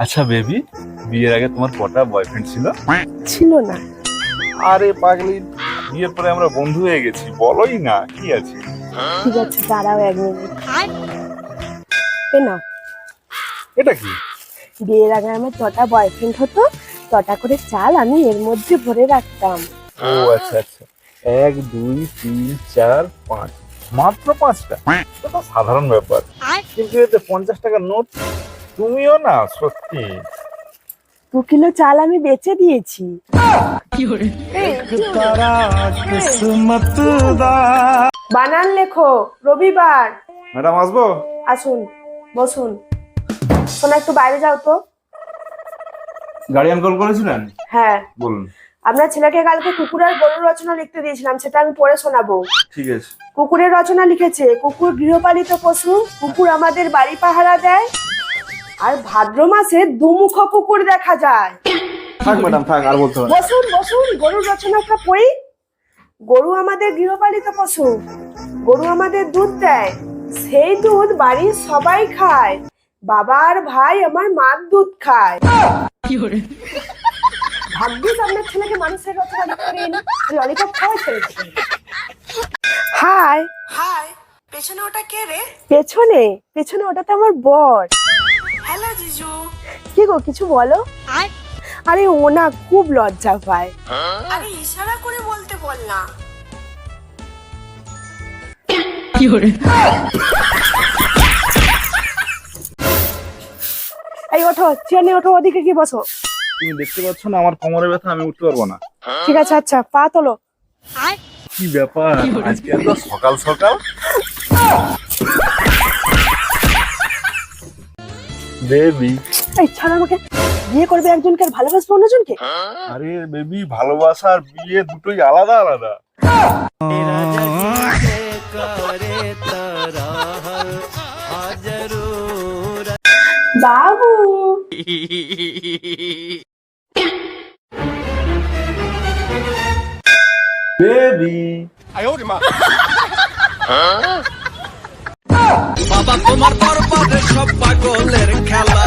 আচ্ছা বেবি বিয়ের আগে তোমার কটা বয়ফ্রেন্ড ছিল? ছিল না। আরে পাগলি বিয়ের পরে আমরা বন্ধু হয়ে গেছি বলোই না কি আছে? ঠিক আছে দাঁড়াও এক মিনিট এ না এটা কি? বিয়ের আগে আমার ছটা বয়ফ্রেন্ড হতো ছটা করে চাল আমি এর মধ্যে ভরে রাখতাম। ও আচ্ছা আচ্ছা। এক দুই তিন চার পাঁচ। মাত্র পাঁচটা? এটা সাধারণ ব্যাপার। কিন্তু এতে পঞ্চাশ টাকার নোট তুমিও না সত্যি। দু কিলো চাল আমি বেচে দিয়েছি। বানান লেখো রবিবার। ম্যাডাম আসব? আসুন বসুন। শোনা একটু বাইরে যাও তো। কল করেছিলেন? হ্যাঁ। বলুন। আপনার ছেলেকে কালকে কুকুরের গরুর রচনা লিখতে দিয়েছিলাম সেটা আমি পড়ে শোনাবো। ঠিক আছে। কুকুরের রচনা লিখেছে কুকুর গৃহপালিত পশু কুকুর আমাদের বাড়ি পাহারা দেয়। আর ভাদ্র মাসে দুমুখ কুকুর দেখা যায়। থাক ম্যাডাম থাক আর বলতে হবে বসুন বসুন গরুর রচনাটা পড়ি গরু আমাদের গৃহপালিত পশু। গরু আমাদের দুধ দেয়। সেই দুধ বাড়ির সবাই খায়। বাবা আর ভাই আমার মার দুধ খায়। ভাগ্যিস আপনার ছেলেকে মানুষের রচনা দিন ললিপপ খাওয়াই ছেলেকে হাই হাই পেছনে ওটা কে রে? পেছনে পেছনে ওটা তো আমার বর। হ্যালো জিজু কি গো কিছু বলো? আরে? ও না খুব লজ্জা পায়। আরে ইশারা করে বলতে বল না। এই ওঠো চেয়ারে ওঠো ওদিকে কি বসো। তুমি দেখতে পাচ্ছ না আমার কোমরে ব্যথা আমি উঠতে পারব না। ঠিক আছে আচ্ছা পা তোলো। কি ব্যাপার? আজকে এত সকাল সকাল? বেবি। এই ছাড় আমাকে। বিয়ে করবে একজনকে আর ভালোবাসবে অন্যজনকে? আরে বেবি ভালোবাসা আর বিয়ে দুটোই আলাদা আলাদা। বাবু। বেবি। বাবা তোমার পাগলের খেলা